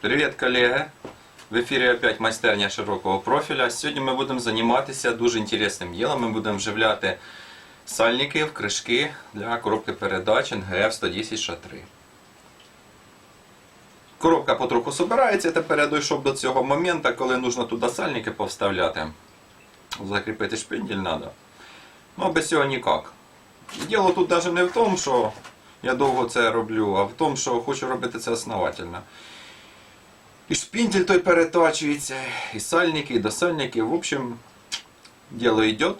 Привіт, колеги! В ефірі опять майстерня широкого профіля. Сьогодні ми будемо займатися дуже інтересним ділом. Ми будемо вживляти сальники в кришки для коробки передач НГФ 110 ш 3 Коробка потроху собирається. Тепер дійшов до цього моменту, коли потрібно туди сальники повставляти. Закріпити шпиндель треба. Ну, без цього ніяк. Діло тут навіть не в тому, що я довго це роблю, а в тому, що хочу робити це основательно. І шпиндель той перетачується, і сальники, і досальники. В общем, дело йде.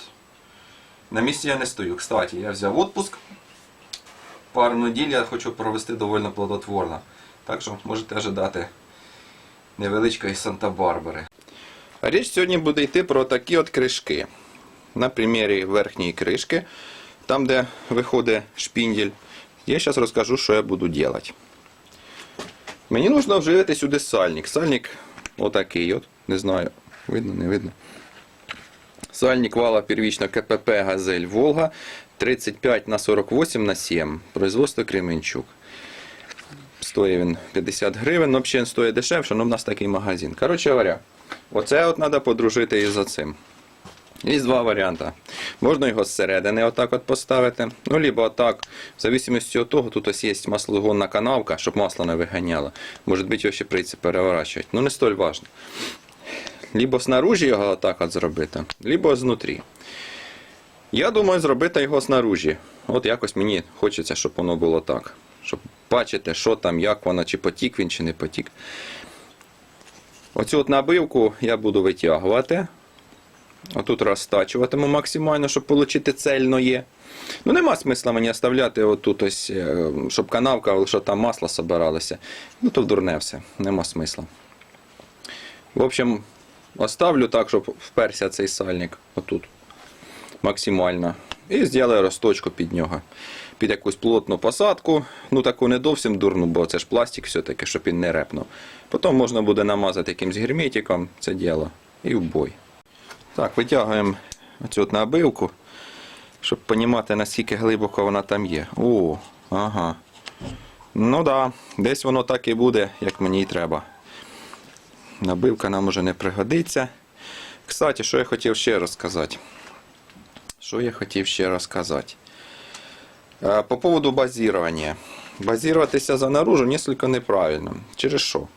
На місці я не стою. Кстати, я взяв отпуск. Пару неділь я хочу провести доволі плодотворно. Так що можете ожидати невеличкої Санта-Барбари. Річ сьогодні буде йти про такі от кришки. На примірі верхньої кришки, там де виходить шпиндель. Я зараз розкажу, що я буду робити. Мені потрібно вживити сюди сальник. Сальник отакий от. Не знаю, видно, не видно. Сальник вала первічно КПП Газель Волга 35 на 48 на 7. Производство Кременчук. Стоїть він 50 гривень, взагалі стоїть дешевше, але в нас такий магазин. Коротше говоря, оце от треба подружити із оцим. Є два варіанти. Можна його зсередини отак от поставити. Ну, либо отак, в зависимості від того, тут ось є маслогонна канавка, щоб масло не виганяло. Може бути, його ще прийдеться переворачувати. Ну, не столь важно. Либо снаружи його отак от зробити, либо знутрі. Я думаю, зробити його снаружи. От якось мені хочеться, щоб воно було так. Щоб бачити, що там, як воно, чи потік він, чи не потік. Оцю от набивку я буду витягувати. Отут розтачуватиму максимально, щоб отримати цельноє. Ну, нема смисла мені оставляти отут ось, е, щоб канавка, що там масло собиралося. Ну, то дурне все, нема смисла. В общем, оставлю так, щоб вперся цей сальник отут. Максимально. І зроблю розточку під нього. Під якусь плотну посадку. Ну таку не зовсім дурну, бо це ж пластик все-таки, щоб він не репнув. Потім можна буде намазати якимсь герметиком це діло і в бой. Так, витягуємо от набивку, щоб розуміти, наскільки глибоко вона там є. О, ага. Ну да, десь воно так і буде, як мені й треба. Набивка нам уже не пригодиться. Кстати, що я хотів ще розказати? Що я хотів ще розказати? Е, По поводу базирования. Базироватися за наружу несколько неправильно. Через що?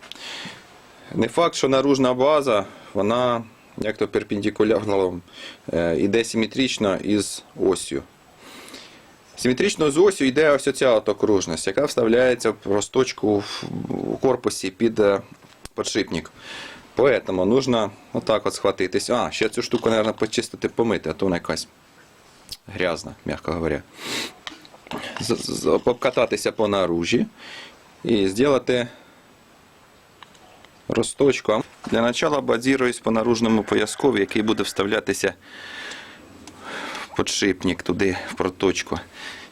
Не факт, що наружна база, вона як то перпендикулярно е, йде симетрично із осью. Симетрично з осью йде ось от окружність, яка вставляється в росточку в корпусі під е, подшипник. Поэтому нужно отак от схватитись. А, ще цю штуку, мабуть, почистити, помити, а то вона якась грязна, м'яко говоря. З- по наружі і зробити розточку. Для начала базируюсь по наружному пояскові, який буде вставлятися в подшипник туди, в проточку.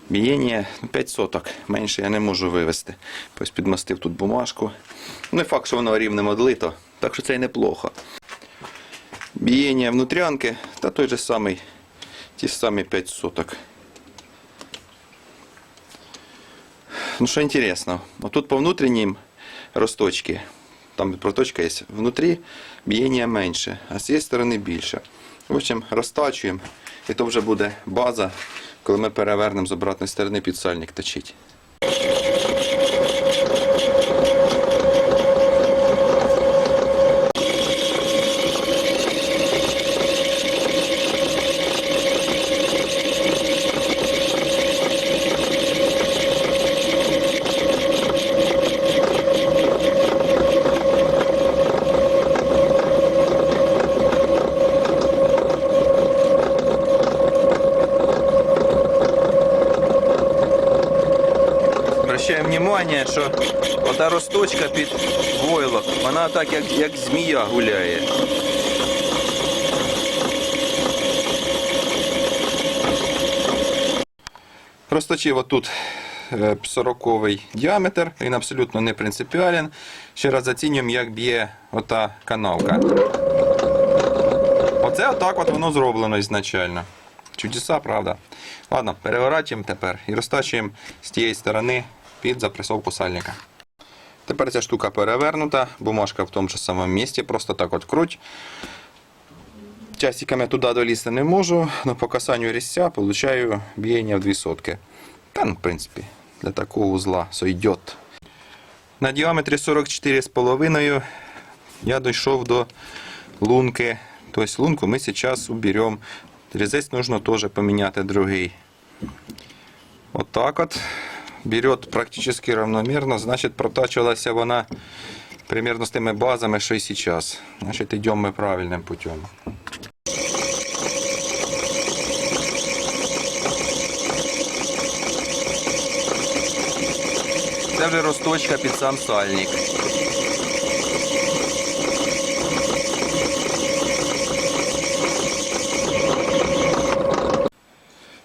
Бієння 5 соток. Менше я не можу вивести. Ось підмастив тут бумажку. Не факт, що воно рівнем одлито, так що це й неплохо. Бієння внутрянки та той же самий, ті самі 5 соток. Ну що інтересно, отут по внутрішнім росточки, там проточка є, внутрі бієння менше, а з цієї сторони більше. В общем, розтачуємо, і то вже буде база, коли ми перевернемо з обратної сторони під сальник точить. Обращаємо внимание, що ота росточка під войлок, вона так як, як змія гуляє. Розточив отут 40-й діаметр, він абсолютно не принципіален. Ще раз зацінюємо, як б'є ота канавка. Оце отак от воно зроблено ізначально. Чудеса, правда. Ладно, переворачуємо тепер і розтачуємо з тієї сторони під запресовку сальника. Тепер ця штука перевернута, бумажка в тому ж самому місці, просто так от круть. Часиками туди долізти не можу, але по касанню різця получаю біяння в 2 сотки. Та, ну, в принципі, для такого узла сойдет. На діаметрі 44,5 я дійшов до лунки. Тобто лунку ми зараз уберемо. Резець нужно теж поміняти другий. Вот так вот. Берет практически равномерно, значит протачивалась вона примерно з тими базами, що і зараз. Значить, йдемо ми правильним путем. Це вже розточка під сам сальник.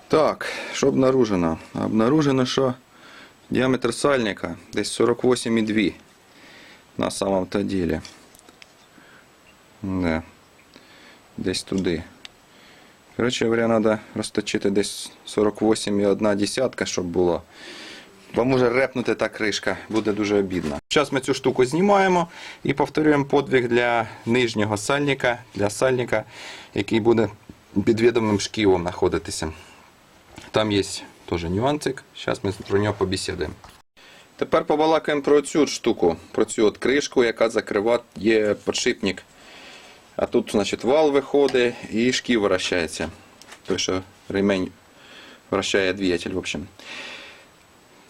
Так, що обнаружено? Обнаружено, що діаметр сальника десь 48,2 на самом то деле. Да. Десь туди. Коротше говоря, треба розточити десь 48,1 десятка, щоб було. Бо може репнути та кришка, буде дуже обідно. Зараз ми цю штуку знімаємо і повторюємо подвиг для нижнього сальника, для сальника, який буде під відомим шківом знаходитися. Там є теж нюансик. Зараз ми про нього побесідуємо. Тепер побалакаємо про цю штуку, про цю от кришку, яка закриває подшипник. А тут, значить, вал виходить і шків вращається. Той, що ремень вращає двигатель, в общем.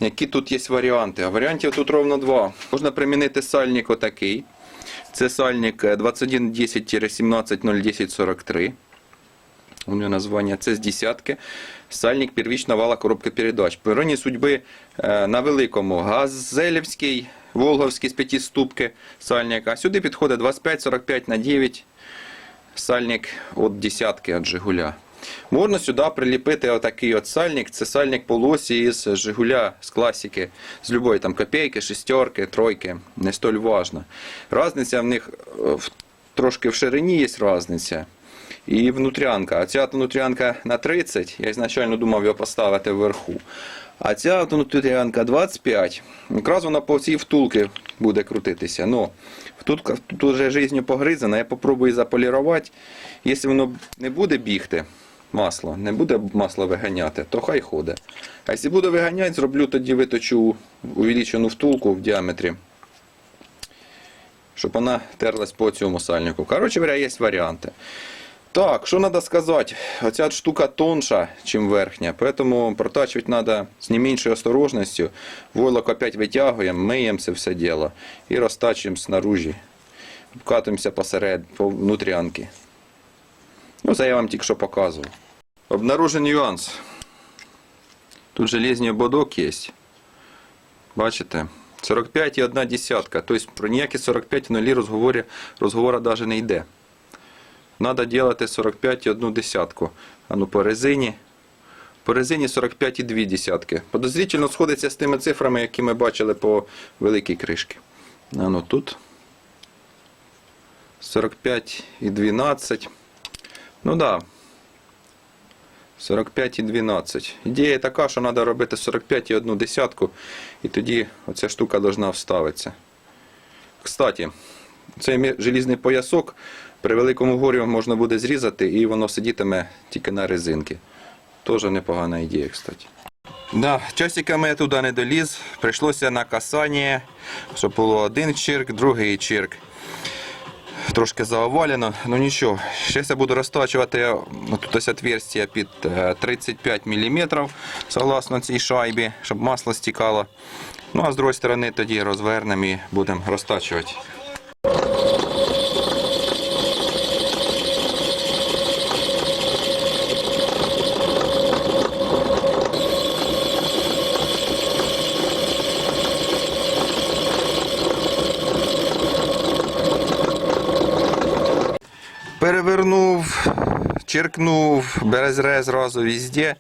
Які тут є варіанти? А варіантів тут ровно два. Можна примінити сальник отакий. Це сальник е, 2110-17.01043. У нього названня це з десятки. Сальник первічна вала коробки передач. По іронії судьби е, на великому Газелівський, Волговський з п'ятиступки сальник. А сюди підходить 25-45 на 9 сальник від десятки від Жигуля. Можна сюди приліпити отакий от сальник. Це сальник полосі із Жигуля, з класики, з любої там копійки, шестерки, тройки. Не столь важно. Разниця в них е, в- трошки в ширині є різниця. І внутрянка. А ця внутрянка на 30, я ізначально думав його поставити вверху. А ця внутрянка 25. Якраз вона по всій втулки буде крутитися. Ну, втулка тут вже жизнью погризана, я попробую заполірувати. Якщо воно не буде бігти, масло, не буде масло виганяти, то хай ходить. А якщо буде виганяти, зроблю тоді виточу увеличену втулку в діаметрі щоб вона терлась по цьому сальнику. Коротше є варіанти. Так, що треба сказати? Оця штука тонша, ніж верхня, поэтому протачувати треба з не меншою осторожністю. Войлок опять витягуємо, миємо це все діло і розтачуємо снаружи. Обкатуємося посеред, по внутрянки. Ну, це я вам тільки що показував. Обнаружен нюанс. Тут железний ободок є. Бачите? 45 і 1 десятка. Тобто про ніякі 45 нулі розговора навіть не йде. Надо делати 45 і 1 десятку. А ну по резині. По резині 45 і 2 десятки. Подозрительно сходиться з тими цифрами, які ми бачили по великій кришці. А ну тут 45 і 12. Ну да. 45 і 12. Ідея така, що треба робити 45 і 1 десятку, і тоді оця штука должна вставитися. Кстати, цей желізний поясок при великому горі можна буде зрізати і воно сидітиме тільки на резинки. Теж непогана ідея, кстати. Да, часиками я туди не доліз. Прийшлося на касання, щоб було один чирк, другий чирк. Трошки заовалено, ну нічого. Зараз я буду розтачувати ну, тут ось отверстие під е, 35 мм, согласно цій шайбі, щоб масло стікало. Ну а з другої сторони тоді розвернемо і будемо розтачувати. Черкнув, березре зразу везде.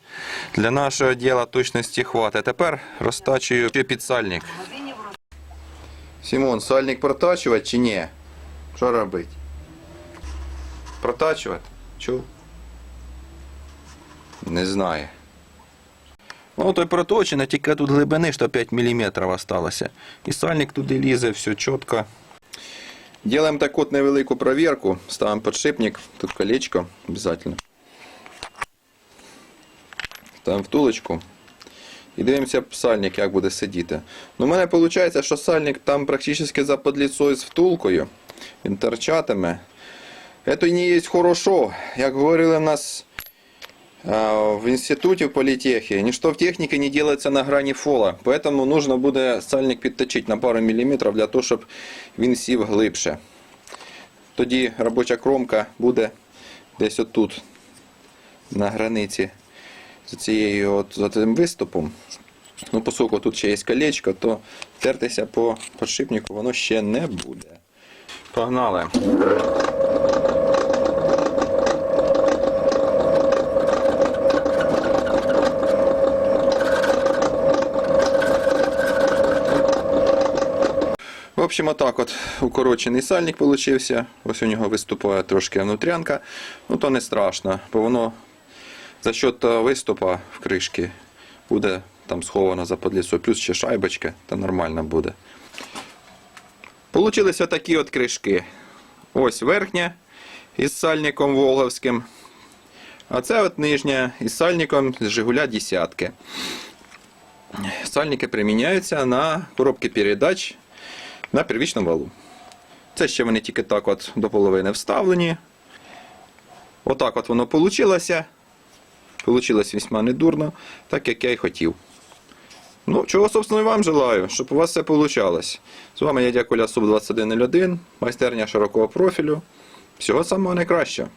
Для нашого діла точності хватить. Тепер розтачую під сальник. Сімон, сальник протачувати чи ні? Що робити? Протачувати? Чув? Не знаю. Воно то й проточене, тільки тут глибини що 5 мм осталося. І сальник туди лізе, все чітко. Делаем так от невелику проверку. ставим подшипник, тут колечко обязательно. Ставим втулочку. І дивимося сальник, як буде сидіти. Ну, у мене виходить, що сальник там практично за подліцою з втулкою. Він торчатиме. Це не є хорошо. Як говорили в нас в інституті в політехі, ніщо в техніці не делается на грані фола. Поэтому нужно буде сальник підточити на пару міліметрів для того, щоб він сів глибше. Тоді робоча кромка буде десь отут, на границі з цією от, з цим виступом. Ну, поскольку тут ще є колечко, то тертися по подшипнику воно ще не буде. Погнали. Общем, отак от укорочений сальник получився. Ось у нього виступає трошки внутрянка. Ну то не страшно, бо воно за счет того виступа в кришки буде там сховано за подліцо, плюс ще шайбочка, то нормально буде. Получились отакі от кришки. Ось верхня із сальником волговським. А це от нижня із сальником з Жигуля десятки. Сальники приміняються на коробки передач на первічному валу. Це ще вони тільки так от до половини вставлені. Отак от воно вийшло. Получилось весьма недурно, так як я і хотів. Ну, чого, собственно, і вам желаю, щоб у вас все вийшло. З вами я дякую Суб 2101, майстерня широкого профілю. Всього самого найкращого.